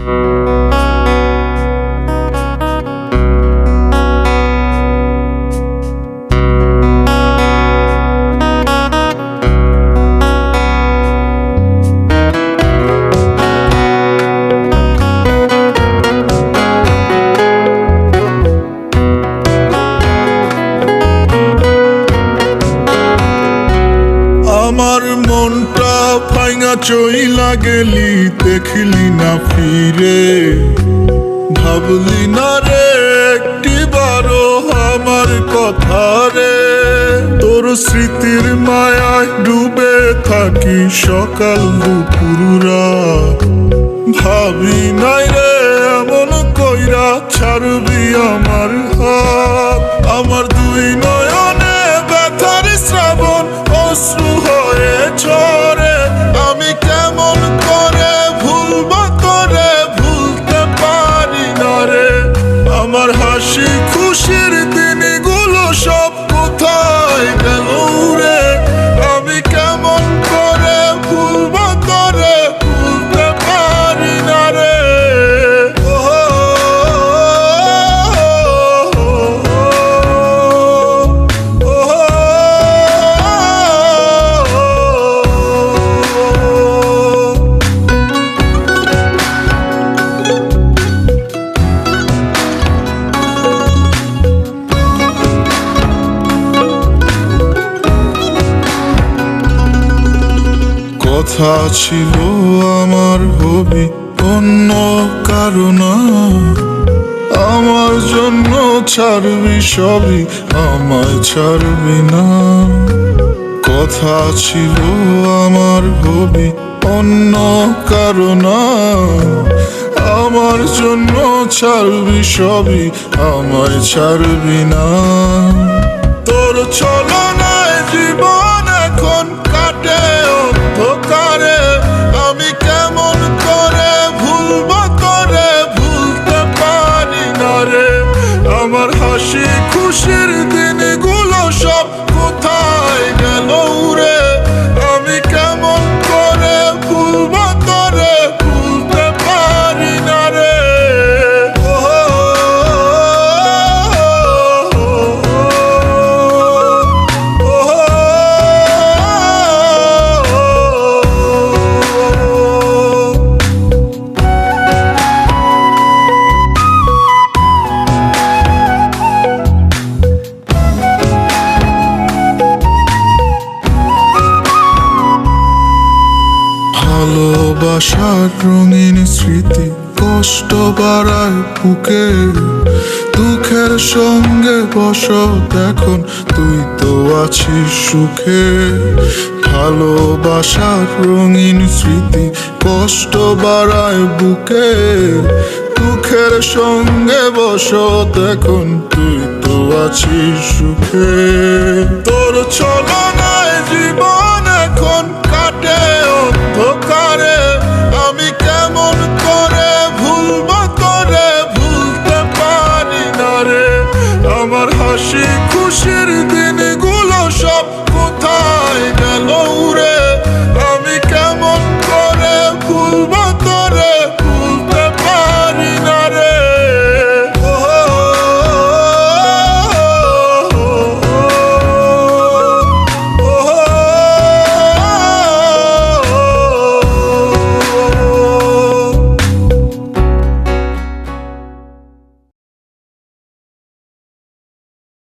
Thank you. আমার মনটা ফাইঙা চইলা গেলি, দেখলি না ফিরে। ভাবলি না রে একটি বারো আমার কথা রে। তোর স্মৃতির মায়ায় ডুবে থাকি সকাল দুপুরা ভাবি নাই রে, এমন কইরা ছাড়বি আমার হাত। আমার দুই নয়নে খুশির কথা ছিল আমার হবি, অন্য কারণ আমার জন্য ছাড়বি সবই, আমায় ছাড়বি না। কথা ছিল আমার হবি, অন্য কারণ আমার জন্য ছাড়বি সবই, আমায় ছাড়বি না। তোর ছলনায় জীবন আমার হাসি খুশির দিনগুলো ভালোবাসার রঙিন স্মৃতি কষ্ট বাড়ায় বুকে। দুঃখের সঙ্গে বসত এখন, তুই তো আছিস সুখে। ভালোবাসার রঙিন স্মৃতি কষ্ট বাড়ায় বুকে। দুঃখের সঙ্গে বসত এখন, তুই তো আছিস সুখে। তোর জীবন আকাশে খুশির দিন